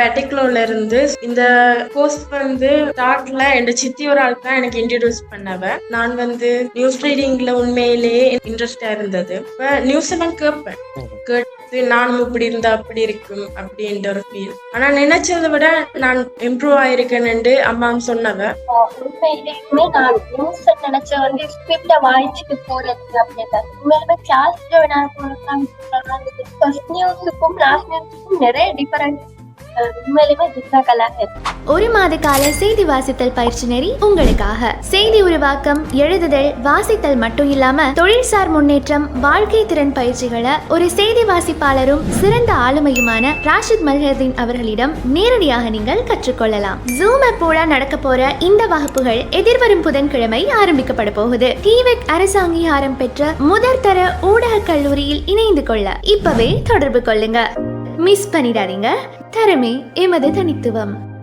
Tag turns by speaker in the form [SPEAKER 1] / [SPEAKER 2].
[SPEAKER 1] பெட்டிக்லோல இருந்து இந்த கோர்ஸ் வந்து ஸ்டார்ட்ல என் சித்தி ஒரு ஆள் தான் எனக்கு இன்ட்ரடியூஸ் பண்ணவ. நான் வந்து நியூஸ் ரீடிங்ல உண்மையிலேயே இன்ட்ரெஸ்டா இருந்தது. இப்ப நியூஸ் எல்லாம் கேட்பேன். கேட்டு நானும் இப்படி இருந்தா அப்படி இருக்கும் அப்படின்ற ஒரு ஃபீல் ஆனா நினைச்சதை விட நான் இம்ப்ரூவ் ஆயிருக்கேன்னு அம்மா சொன்னவ.
[SPEAKER 2] உண்மையிலேயுமே நான் நியூஸ் நினைச்ச வந்து ஸ்கிரிப்ட வாய்ச்சிட்டு போறது அப்படின்னு உண்மையிலுமே கிளாஸ்ல நான் ஃபர்ஸ்ட் நியூஸுக்கும் லாஸ்ட் நியூஸுக்கும் நிறைய டிஃபரன்ஸ் உண்மையிலுமே ஜிக்னாக்கெல்லாம்
[SPEAKER 3] ஒரு மாத கால செய்தி வாசித்தல் பயிற்சி நெறி உங்களுக்காக. செய்தி உருவாக்கம் எழுதுதல் வாசித்தல் மட்டும் இல்லாம தொழில்சார் முன்னேற்றம் வாழ்க்கை திறன் பயிற்சிகளை ஒரு செய்தி வாசிப்பாளரும் சிறந்த ஆளுமையுமான ராஷித் மல்ஹதீன் அவர்களிடம் நேரடியாக நீங்கள் கற்றுக்கொள்ளலாம். ஜூம் அப்போட நடக்க போற இந்த வகுப்புகள் எதிர்வரும் புதன்கிழமை ஆரம்பிக்கப்பட போகுது. டிவெக் அரசு அங்கீகாரம் பெற்ற முதற்தர ஊடக கல்லூரியில் இணைந்து கொள்ள இப்பவே தொடர்பு கொள்ளுங்க. மிஸ் பண்ணிடாதீங்க. தரமே எமது தனித்துவம்.